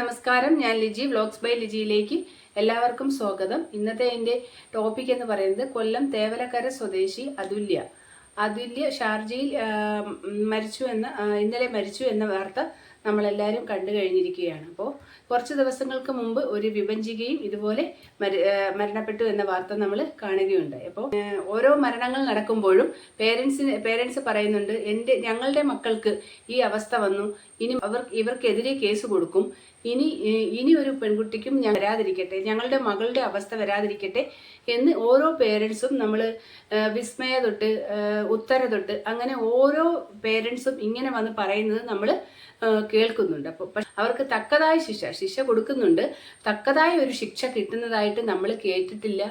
നമസ്കാരം. ഞാൻ Liji vlogs by ലിജിയിലേക്ക് എല്ലാവർക്കും സ്വാഗതം. ഇന്നത്തെ എന്റെ ടോപ്പിക് എന്ന് പറയുന്നത് കൊല്ലം തേവലക്കര സ്വദേശി അതുല്യ. അതുല്യ ഷാർജയിൽ മരിച്ചു എന്ന ഇന്നലെ മരിച്ചു എന്ന വാർത്ത നമ്മളെല്ലാവരും കണ്ടു കഴിഞ്ഞിരിക്കുകയാണ്. അപ്പോൾ കുറച്ച് ദിവസങ്ങൾക്ക് മുമ്പ് ഒരു വിഭജികയും ഇതുപോലെ മരണപ്പെട്ടു എന്ന വാർത്ത നമ്മൾ കാണുകയുണ്ട് അപ്പോൾ ഓരോ മരണങ്ങൾ നടക്കുമ്പോഴും പേരൻസിന് പേരൻസ് പറയുന്നുണ്ട് എന്റെ ഞങ്ങളുടെ മക്കൾക്ക് ഈ അവസ്ഥ വന്നു. ഇനി അവർ ഇവർക്കെതിരെ കേസ് കൊടുക്കും. ഇനി ഇനി ഒരു പെൺകുട്ടിക്കും ഞാൻ വരാതിരിക്കട്ടെ. ഞങ്ങളുടെ മകളുടെ അവസ്ഥ വരാതിരിക്കട്ടെ. എന്ന് ഓരോ പേരൻസും നമ്മൾ വിസ്മയ തൊട്ട് ഉത്തര തൊട്ട് അങ്ങനെ ഓരോ പേരൻസും ഇങ്ങനെ വന്ന് പറയുന്നത് നമ്മൾ കേൾക്കുന്നുണ്ട്. പക്ഷെ അവർക്ക് തക്കതായ ശിക്ഷ ശിക്ഷ കൊടുക്കുന്നുണ്ട്. തക്കതായ ഒരു ശിക്ഷ കിട്ടുന്നതായിട്ട് നമ്മൾ കേട്ടിട്ടില്ല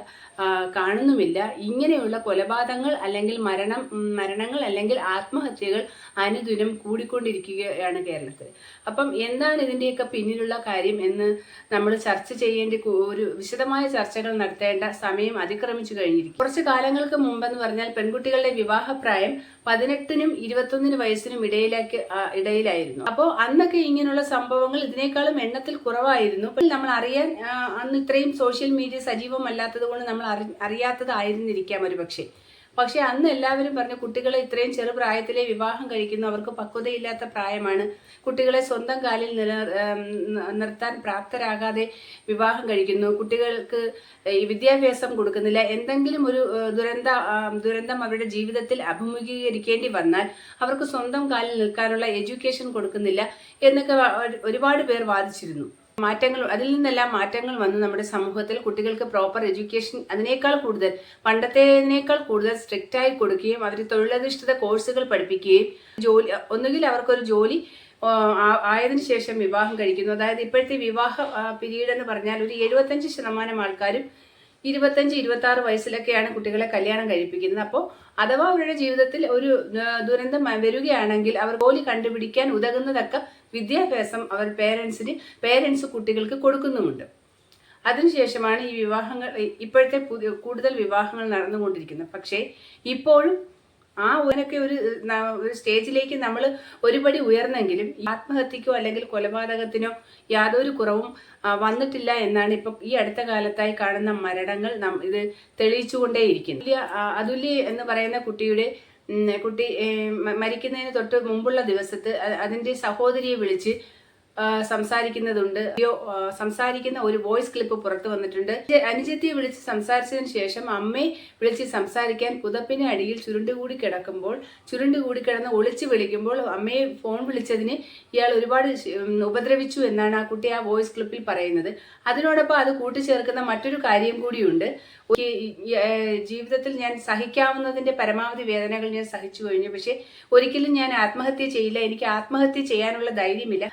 കാണുന്നുമില്ല. ഇങ്ങനെയുള്ള കൊലപാതകങ്ങൾ അല്ലെങ്കിൽ മരണം മരണങ്ങൾ അല്ലെങ്കിൽ ആത്മഹത്യകൾ അനുദിനം കൂടിക്കൊണ്ടിരിക്കുകയാണ് കേരളത്തിൽ. അപ്പം എന്താണ് ഇതിന്റെയൊക്കെ പിന്നിലുള്ള കാര്യം എന്ന് നമ്മൾ ചർച്ച ചെയ്യേണ്ട ഒരു വിശദമായ ചർച്ചകൾ നടത്തേണ്ട സമയം അതിക്രമിച്ചു കഴിഞ്ഞിരിക്കും. കുറച്ച് കാലങ്ങൾക്ക് മുമ്പെന്ന് പറഞ്ഞാൽ പെൺകുട്ടികളുടെ വിവാഹപ്രായം പതിനെട്ടിനും ഇരുപത്തൊന്നിന് വയസ്സിനും ഇടയിലേക്ക് ഇടയിലായിരുന്നു. അപ്പോൾ അന്നൊക്കെ ഇങ്ങനെയുള്ള സംഭവങ്ങൾ ഇതിനേക്കാളും എണ്ണത്തിൽ കുറവായിരുന്നു. അപ്പോൾ നമ്മൾ അറിയാൻ അന്ന് ഇത്രയും സോഷ്യൽ മീഡിയ സജീവമല്ലാത്തത് കൊണ്ട് നമ്മൾ അറി അറിയാത്തതായിരുന്നിരിക്കാം ഒരു പക്ഷേ പക്ഷെ അന്ന് എല്ലാവരും പറഞ്ഞു കുട്ടികളെ ഇത്രയും ചെറുപ്രായത്തിലെ വിവാഹം കഴിക്കുന്നു അവർക്ക് പക്വതയില്ലാത്ത പ്രായമാണ്. കുട്ടികളെ സ്വന്തം കാലിൽ നില നിർത്താൻ പ്രാപ്തരാകാതെ വിവാഹം കഴിക്കുന്നു. കുട്ടികൾക്ക് വിദ്യാഭ്യാസം കൊടുക്കുന്നില്ല. എന്തെങ്കിലും ഒരു ദുരന്ത ദുരന്തം അവരുടെ ജീവിതത്തിൽ അഭിമുഖീകരിക്കേണ്ടി വന്നാൽ അവർക്ക് സ്വന്തം കാലിൽ നിൽക്കാനുള്ള എഡ്യൂക്കേഷൻ കൊടുക്കുന്നില്ല എന്നൊക്കെ ഒരുപാട് പേർ വാദിച്ചിരുന്നു. മാറ്റങ്ങൾ അതിൽ നിന്നെല്ലാം മാറ്റങ്ങൾ വന്ന് നമ്മുടെ സമൂഹത്തിൽ കുട്ടികൾക്ക് പ്രോപ്പർ എഡ്യൂക്കേഷൻ അതിനേക്കാൾ കൂടുതൽ പണ്ടത്തേതിനേക്കാൾ കൂടുതൽ സ്ട്രിക്റ്റ് ആയി കൊടുക്കുകയും അവർ തൊഴിലധിഷ്ഠിത കോഴ്സുകൾ പഠിപ്പിക്കുകയും ജോലി ഒന്നുകിൽ അവർക്കൊരു ജോലി ആയതിനു ശേഷം വിവാഹം കഴിക്കുന്നു. അതായത് ഇപ്പോഴത്തെ വിവാഹ പിരീഡ് എന്ന് പറഞ്ഞാൽ ഒരു എഴുപത്തഞ്ച് ശതമാനം ആൾക്കാരും ഇരുപത്തഞ്ച് ഇരുപത്തി ആറ് വയസ്സിലൊക്കെയാണ് കുട്ടികളെ കല്യാണം കഴിപ്പിക്കുന്നത്. അപ്പോൾ അഥവാ അവരുടെ ജീവിതത്തിൽ ഒരു ദുരന്തം വരികയാണെങ്കിൽ അവർ ജോലി കണ്ടുപിടിക്കാൻ ഉതകുന്നതൊക്കെ വിദ്യാഭ്യാസം അവർ പേരൻസിന് പേരൻസ് കുട്ടികൾക്ക് കൊടുക്കുന്നുമുണ്ട്. അതിനുശേഷമാണ് ഈ വിവാഹങ്ങൾ ഇപ്പോഴത്തെ പുതിയ കൂടുതൽ വിവാഹങ്ങൾ നടന്നുകൊണ്ടിരിക്കുന്നത്. പക്ഷേ ഇപ്പോഴും ആ ഉയരൊക്കെ ഒരു ഒരു സ്റ്റേജിലേക്ക് നമ്മൾ ഒരുപടി ഉയർന്നെങ്കിലും ആത്മഹത്യക്കോ അല്ലെങ്കിൽ കൊലപാതകത്തിനോ യാതൊരു കുറവും വന്നിട്ടില്ല എന്നാണ് ഇപ്പം ഈ അടുത്ത കാലത്തായി കാണുന്ന മരണങ്ങൾ നം ഇത് തെളിയിച്ചുകൊണ്ടേയിരിക്കുന്നു. അതുല്യ എന്ന് പറയുന്ന കുട്ടിയുടെ കുട്ടി മരിക്കുന്നതിന് തൊട്ട് മുമ്പുള്ള ദിവസത്ത് അതിന്റെ സഹോദരിയെ വിളിച്ച് സംസാരിക്കുന്നതുണ്ട്. സംസാരിക്കുന്ന ഒരു വോയിസ് ക്ലിപ്പ് പുറത്തു വന്നിട്ടുണ്ട്. അനുജത്തിയെ വിളിച്ച് സംസാരിച്ചതിന് ശേഷം അമ്മയെ വിളിച്ച് സംസാരിക്കാൻ പുതപ്പിന് അടിയിൽ ചുരുണ്ടുകൂടി കിടക്കുമ്പോൾ ചുരുണ്ടുകൂടി കിടന്ന് ഒളിച്ച് വിളിക്കുമ്പോൾ അമ്മയെ ഫോൺ വിളിച്ചതിന് ഇയാൾ ഒരുപാട് ഉപദ്രവിച്ചു എന്നാണ് ആ കുട്ടി ആ വോയിസ് ക്ലിപ്പിൽ പറയുന്നത്. അതിനോടൊപ്പം അത് കൂട്ടിച്ചേർക്കുന്ന മറ്റൊരു കാര്യം കൂടിയുണ്ട്. ജീവിതത്തിൽ ഞാൻ സഹിക്കാവുന്നതിന്റെ പരമാവധി വേദനകൾ ഞാൻ സഹിച്ചു കഴിഞ്ഞു. പക്ഷെ ഒരിക്കലും ഞാൻ ആത്മഹത്യ ചെയ്യില്ല. എനിക്ക് ആത്മഹത്യ ചെയ്യാനുള്ള ധൈര്യമില്ല.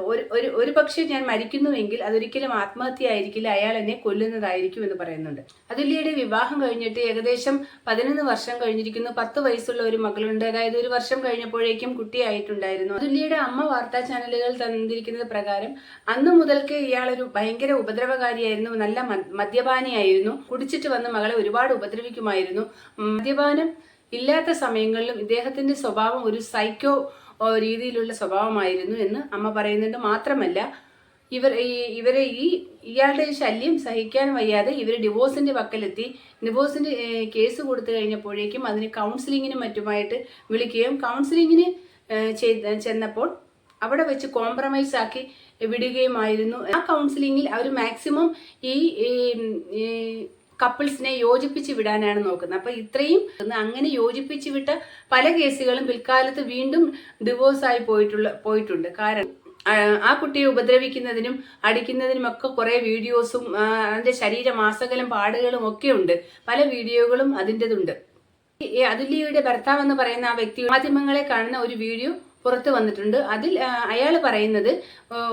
ഒരു ഒരു ഞാൻ മരിക്കുന്നുവെങ്കിൽ അതൊരിക്കലും ആത്മഹത്യ ആയിരിക്കില്ല അയാൾ എന്നെ കൊല്ലുന്നതായിരിക്കും എന്ന് പറയുന്നുണ്ട്. അതുല്യയുടെ വിവാഹം കഴിഞ്ഞിട്ട് ഏകദേശം പതിനൊന്ന് വർഷം കഴിഞ്ഞിരിക്കുന്നു. പത്ത് വയസ്സുള്ള ഒരു മകളുണ്ട്. അതായത് ഒരു വർഷം കഴിഞ്ഞപ്പോഴേക്കും കുട്ടിയായിട്ടുണ്ടായിരുന്നു. അതുല്യയുടെ അമ്മ വാർത്താ ചാനലുകൾ തന്നിരിക്കുന്നത് പ്രകാരം അന്ന് മുതൽക്ക് ഇയാളൊരു ഭയങ്കര ഉപദ്രവകാരിയായിരുന്നു. നല്ല മദ്യപാനിയായിരുന്നു. മദ്യപാനിയായിരുന്നു കുടിച്ചിട്ട് വന്ന് മകളെ ഒരുപാട് ഉപദ്രവിക്കുമായിരുന്നു. മദ്യപാനം ഇല്ലാത്ത സമയങ്ങളിലും ഇദ്ദേഹത്തിന്റെ സ്വഭാവം ഒരു സൈക്കോ രീതിയിലുള്ള സ്വഭാവമായിരുന്നു എന്ന് അമ്മ പറയുന്നുണ്ട്. മാത്രമല്ല ഇവർ ഇവരെ ഈ ഇയാളുടെ ശല്യം സഹിക്കാൻ വയ്യാതെ ഇവർ ഡിവോഴ്സിന്റെ പക്കലെത്തി. ഡിവോഴ്സിന്റെ കേസ് കൊടുത്തു കഴിഞ്ഞപ്പോഴേക്കും അതിന് കൗൺസിലിങ്ങിനും മറ്റുമായിട്ട് വിളിക്കുകയും കൗൺസിലിങ്ങിന് ചെന്നപ്പോൾ അവിടെ വെച്ച് കോംപ്രമൈസ് ആക്കി വിടുകയുമായിരുന്നു. ആ കൗൺസിലിങ്ങിൽ അവർ മാക്സിമം ഈ കപ്പിൾസിനെ യോജിപ്പിച്ച് വിടാനാണ് നോക്കുന്നത്. അപ്പൊ ഇത്രയും അങ്ങനെ യോജിപ്പിച്ച് വിട്ട പല കേസുകളും പിൽക്കാലത്ത് വീണ്ടും ഡിവോഴ്സ് ആയി പോയിട്ടുള്ള പോയിട്ടുണ്ട്. കാരണം ആ, കുട്ടിയെ ഉപദ്രവിക്കുന്നതിനും അടിക്കുന്നതിനും ഒക്കെ കുറെ വീഡിയോസും ശരീര ശരീരമാസകലം പാടുകളും ഒക്കെ ഉണ്ട്. പല വീഡിയോകളും അതിന്റെതുണ്ട്. അതുല്യയുടെ ഭർത്താവ് എന്ന് പറയുന്ന ആ വ്യക്തി മാധ്യമങ്ങളെ കാണുന്ന ഒരു വീഡിയോ പുറത്തു വന്നിട്ടുണ്ട്. അതിൽ അയാൾ പറയുന്നത്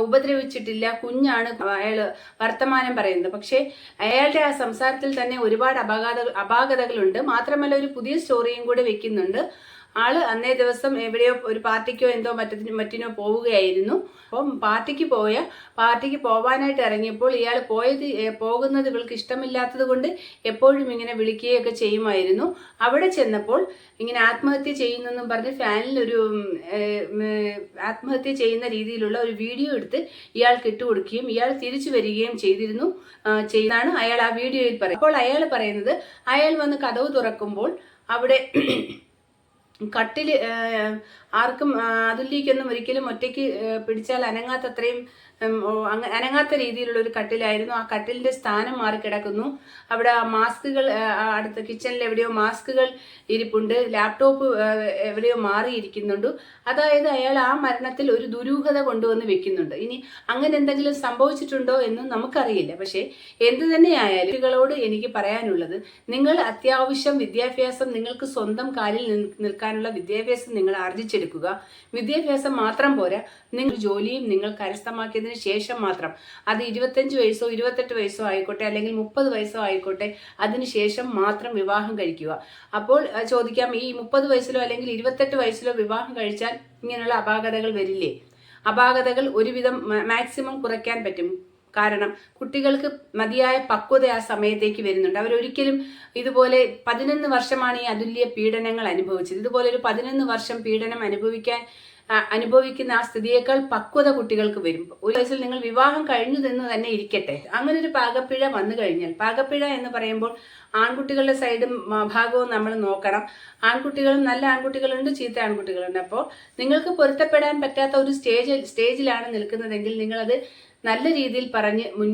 ഉപദ്രവിച്ചിട്ടില്ല കുഞ്ഞാണ് അയാൾ വർത്തമാനം പറയുന്നത്. പക്ഷേ അയാളുടെ ആ സംസാരത്തിൽ തന്നെ ഒരുപാട് അപാകത അപാകതകളുണ്ട്. മാത്രമല്ല ഒരു പുതിയ സ്റ്റോറിയും കൂടെ വെക്കുന്നുണ്ട്. ആൾ അന്നേ ദിവസം എവിടെയോ ഒരു പാർട്ടിക്കോ എന്തോ മറ്റത്തിന് മറ്റിനോ പോവുകയായിരുന്നു. അപ്പം പാർട്ടിക്ക് പോയ പാർട്ടിക്ക് പോവാനായിട്ട് ഇറങ്ങിയപ്പോൾ ഇയാൾ പോയത് പോകുന്നത് ഇവൾക്ക് ഇഷ്ടമില്ലാത്തത് കൊണ്ട് എപ്പോഴും ഇങ്ങനെ വിളിക്കുകയൊക്കെ ചെയ്യുമായിരുന്നു. അവിടെ ചെന്നപ്പോൾ ഇങ്ങനെ ആത്മഹത്യ ചെയ്യുന്നെന്നും പറഞ്ഞ് ഫാനിൽ ഒരു ആത്മഹത്യ ചെയ്യുന്ന രീതിയിലുള്ള ഒരു വീഡിയോ എടുത്ത് ഇയാൾക്ക് ഇട്ടുകൊടുക്കുകയും ഇയാൾ തിരിച്ചു വരികയും ചെയ്തിരുന്നു. ചെയ്താണ് അയാൾ ആ വീഡിയോയിൽ പറയുന്നത്. അപ്പോൾ അയാൾ പറയുന്നത് അയാൾ വന്ന് കഥവ് തുറക്കുമ്പോൾ അവിടെ കട്ടിൽ ആർക്കും അതുല്യക്കൊന്നും ഒരിക്കലും ഒറ്റയ്ക്ക് പിടിച്ചാൽ അനങ്ങാത്തത്രയും അനങ്ങാത്ത രീതിയിലുള്ള ഒരു കട്ടിലായിരുന്നു. ആ കട്ടിലിന്റെ സ്ഥാനം മാറി കിടക്കുന്നു അവിടെ ആ മാസ്കുകൾ അടുത്ത കിച്ചണിൽ എവിടെയോ മാസ്കുകൾ ഇരിപ്പുണ്ട്. ലാപ്ടോപ്പ് എവിടെയോ മാറിയിരിക്കുന്നുണ്ട്. അതായത് അയാൾ ആ മരണത്തിൽ ഒരു ദുരൂഹത കൊണ്ടുവന്ന് വെക്കുന്നുണ്ട്. ഇനി അങ്ങനെ എന്തെങ്കിലും സംഭവിച്ചിട്ടുണ്ടോ എന്ന് നമുക്കറിയില്ല. പക്ഷേ എന്ത് തന്നെയായാലും കുട്ടികളോട് എനിക്ക് പറയാനുള്ളത് നിങ്ങൾ അത്യാവശ്യം വിദ്യാഭ്യാസം നിങ്ങൾക്ക് സ്വന്തം കാലിൽ നിൽ- നിൽക്കാനുള്ള വിദ്യാഭ്യാസം നിങ്ങൾ ആർജിച്ചെടുക്കുക. വിദ്യാഭ്യാസം മാത്രം പോരാ നിങ്ങൾ ജോലിയും നിങ്ങൾ കരസ്ഥമാക്കിയതിന് ശേഷം മാത്രം. അത് ഇരുപത്തഞ്ച് വയസ്സോ ഇരുപത്തെട്ട് വയസ്സോ ആയിക്കോട്ടെ അല്ലെങ്കിൽ മുപ്പത് വയസ്സോ ആയിക്കോട്ടെ അതിനുശേഷം മാത്രം വിവാഹം കഴിക്കുക. അപ്പോൾ ചോദിക്കാം ഈ മുപ്പത് വയസ്സിലോ അല്ലെങ്കിൽ ഇരുപത്തെട്ട് വയസ്സിലോ വിവാഹം കഴിച്ചാൽ ഇങ്ങനെയുള്ള അപാകതകൾ വരില്ലേ? അപാകതകൾ ഒരുവിധം മാക്സിമം കുറയ്ക്കാൻ പറ്റും. കാരണം കുട്ടികൾക്ക് മതിയായ പക്വത ആ സമയത്തേക്ക് വരുന്നുണ്ട്. അവരൊരിക്കലും ഇതുപോലെ പതിനൊന്ന് വർഷമാണ് ഈ അതുല്യ പീഡനങ്ങൾ അനുഭവിച്ചത്. ഇതുപോലെ ഒരു പതിനൊന്ന് വർഷം പീഡനം അനുഭവിക്കാൻ അനുഭവിക്കുന്ന ആ സ്ഥിതിയേക്കാൾ പക്വത കുട്ടികൾക്ക് വരും ഒരു വയസ്സിൽ നിങ്ങൾ വിവാഹം കഴിഞ്ഞു തന്നെ ഇരിക്കട്ടെ. അങ്ങനെ ഒരു പാകപ്പിഴ വന്നു കഴിഞ്ഞാൽ പാകപ്പിഴ എന്ന് പറയുമ്പോൾ ആൺകുട്ടികളുടെ സൈഡും ഭാഗവും നമ്മൾ നോക്കണം. ആൺകുട്ടികളും നല്ല ആൺകുട്ടികളുണ്ട് ചീത്ത ആൺകുട്ടികളുണ്ട്. അപ്പോൾ നിങ്ങൾക്ക് പൊരുത്തപ്പെടാൻ പറ്റാത്ത ഒരു സ്റ്റേജ് സ്റ്റേജിലാണ് നിൽക്കുന്നതെങ്കിൽ നിങ്ങളത് നല്ല രീതിയിൽ പറഞ്ഞ് മുൻ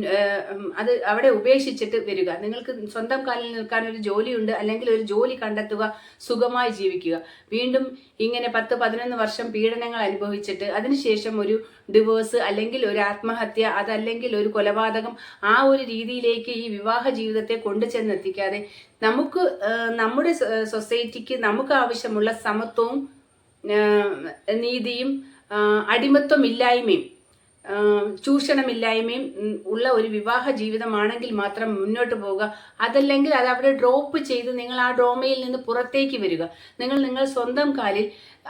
അത് അവിടെ ഉപേക്ഷിച്ചിട്ട് വരിക. നിങ്ങൾക്ക് സ്വന്തം കാലിൽ നിൽക്കാൻ ഒരു ജോലിയുണ്ട് അല്ലെങ്കിൽ ഒരു ജോലി കണ്ടെത്തുക സുഖമായി ജീവിക്കുക. വീണ്ടും ഇങ്ങനെ പത്ത് പതിനൊന്ന് വർഷം പീഡനങ്ങൾ അനുഭവിച്ചിട്ട് അതിനുശേഷം ഒരു ഡിവോഴ്സ് അല്ലെങ്കിൽ ഒരു ആത്മഹത്യ അതല്ലെങ്കിൽ ഒരു കൊലപാതകം ആ ഒരു രീതിയിലേക്ക് ഈ വിവാഹ ജീവിതത്തെ കൊണ്ടുചെന്നെത്തിക്കാതെ നമുക്ക് നമ്മുടെ സൊസൈറ്റിക്ക് നമുക്ക് ആവശ്യമുള്ള സമത്വവും നീതിയും അടിമത്വം ഇല്ലായ്മയും ചൂഷണമില്ലായ്മയും ഉള്ള ഒരു വിവാഹ ജീവിതമാണെങ്കിൽ മാത്രം മുന്നോട്ട് പോവുക. അതല്ലെങ്കിൽ അത് അവിടെ ഡ്രോപ്പ് ചെയ്ത് നിങ്ങൾ ആ ഡ്രോമയിൽ നിന്ന് പുറത്തേക്ക് വരിക. നിങ്ങൾ നിങ്ങൾ സ്വന്തം കാലിൽ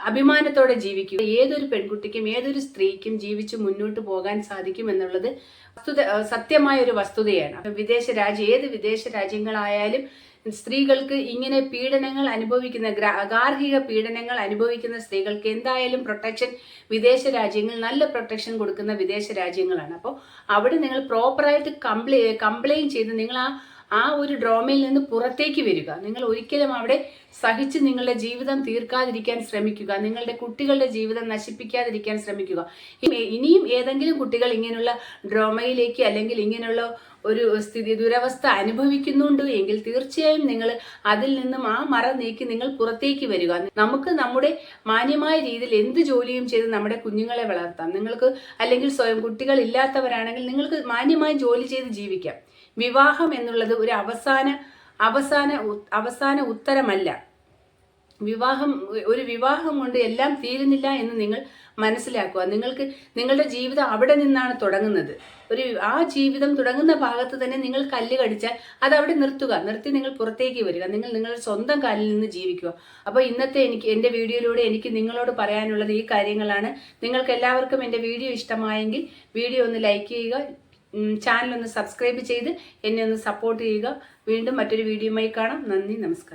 അഭിമാനത്തോടെ ജീവിക്കുക. ഏതൊരു പെൺകുട്ടിക്കും ഏതൊരു സ്ത്രീക്കും ജീവിച്ച് മുന്നോട്ട് പോകാൻ സാധിക്കും എന്നുള്ളത് വസ്തുത സത്യമായ ഒരു വസ്തുതയാണ്. വിദേശ രാജ്യം ഏത് വിദേശ രാജ്യങ്ങളായാലും സ്ത്രീകൾക്ക് ഇങ്ങനെ പീഡനങ്ങൾ അനുഭവിക്കുന്ന ഗാർഹിക പീഡനങ്ങൾ അനുഭവിക്കുന്ന സ്ത്രീകൾക്ക് എന്തായാലും പ്രൊട്ടക്ഷൻ വിദേശ രാജ്യങ്ങൾ നല്ല പ്രൊട്ടക്ഷൻ കൊടുക്കുന്ന വിദേശ രാജ്യങ്ങളാണ്. അപ്പോൾ അവിടെ നിങ്ങൾ പ്രോപ്പറായിട്ട് കംപ്ലൈ കംപ്ലൈൻ ചെയ്ത് നിങ്ങൾ ആ ആ ഒരു ഡ്രോമയിൽ നിന്ന് പുറത്തേക്ക് വരിക. നിങ്ങൾ ഒരിക്കലും അവിടെ സഹിച്ച് നിങ്ങളുടെ ജീവിതം തീർക്കാതിരിക്കാൻ ശ്രമിക്കുക. നിങ്ങളുടെ കുട്ടികളുടെ ജീവിതം നശിപ്പിക്കാതിരിക്കാൻ ശ്രമിക്കുക. ഇനി- ഇനിയും ഏതെങ്കിലും കുട്ടികൾ ഇങ്ങനെയുള്ള ഡ്രോമയിലേക്ക് അല്ലെങ്കിൽ ഇങ്ങനെയുള്ള ഒരു സ്ഥിതി ദുരവസ്ഥ അനുഭവിക്കുന്നുണ്ട് എങ്കിൽ തീർച്ചയായും നിങ്ങൾ അതിൽ നിന്നും ആ മറ നീക്കി നിങ്ങൾ പുറത്തേക്ക് വരിക. നമുക്ക് നമ്മുടെ മാന്യമായ രീതിയിൽ എന്ത് ജോലിയും ചെയ്ത് നമ്മുടെ കുഞ്ഞുങ്ങളെ വളർത്താം. നിങ്ങൾക്ക് അല്ലെങ്കിൽ സ്വയം കുട്ടികൾ ഇല്ലാത്തവരാണെങ്കിൽ നിങ്ങൾക്ക് മാന്യമായി ജോലി ചെയ്ത് ജീവിക്കാം. വിവാഹം എന്നുള്ളത് ഒരു അവസാന അവസാന അവസാന ഉത്തരമല്ല. വിവാഹം ഒരു വിവാഹം കൊണ്ട് എല്ലാം തീരുന്നില്ല എന്ന് നിങ്ങൾ മനസ്സിലാക്കുക. നിങ്ങൾക്ക് നിങ്ങളുടെ ജീവിതം അവിടെ നിന്നാണ് തുടങ്ങുന്നത്. ഒരു ആ ജീവിതം തുടങ്ങുന്ന ഭാഗത്ത് തന്നെ നിങ്ങൾ കല്ല് കടിച്ചാൽ അത് അവിടെ നിർത്തുക. നിർത്തി നിങ്ങൾ പുറത്തേക്ക് വരിക. നിങ്ങൾ നിങ്ങളുടെ സ്വന്തം കാലിൽ നിന്ന് ജീവിക്കുക. അപ്പോൾ ഇന്നത്തെ എനിക്ക് എന്റെ വീഡിയോയിലൂടെ എനിക്ക് നിങ്ങളോട് പറയാനുള്ളത് ഈ കാര്യങ്ങളാണ്. നിങ്ങൾക്ക് എല്ലാവർക്കും എന്റെ വീഡിയോ ഇഷ്ടമായെങ്കിൽ വീഡിയോ ഒന്ന് ലൈക്ക് ചെയ്യുക. ചാനൽ ഒന്ന് സബ്സ്ക്രൈബ് ചെയ്ത് എന്നെ ഒന്ന് സപ്പോർട്ട് ചെയ്യുക. വീണ്ടും മറ്റൊരു വീഡിയോയുമായി കാണാം. നന്ദി നമസ്കാരം.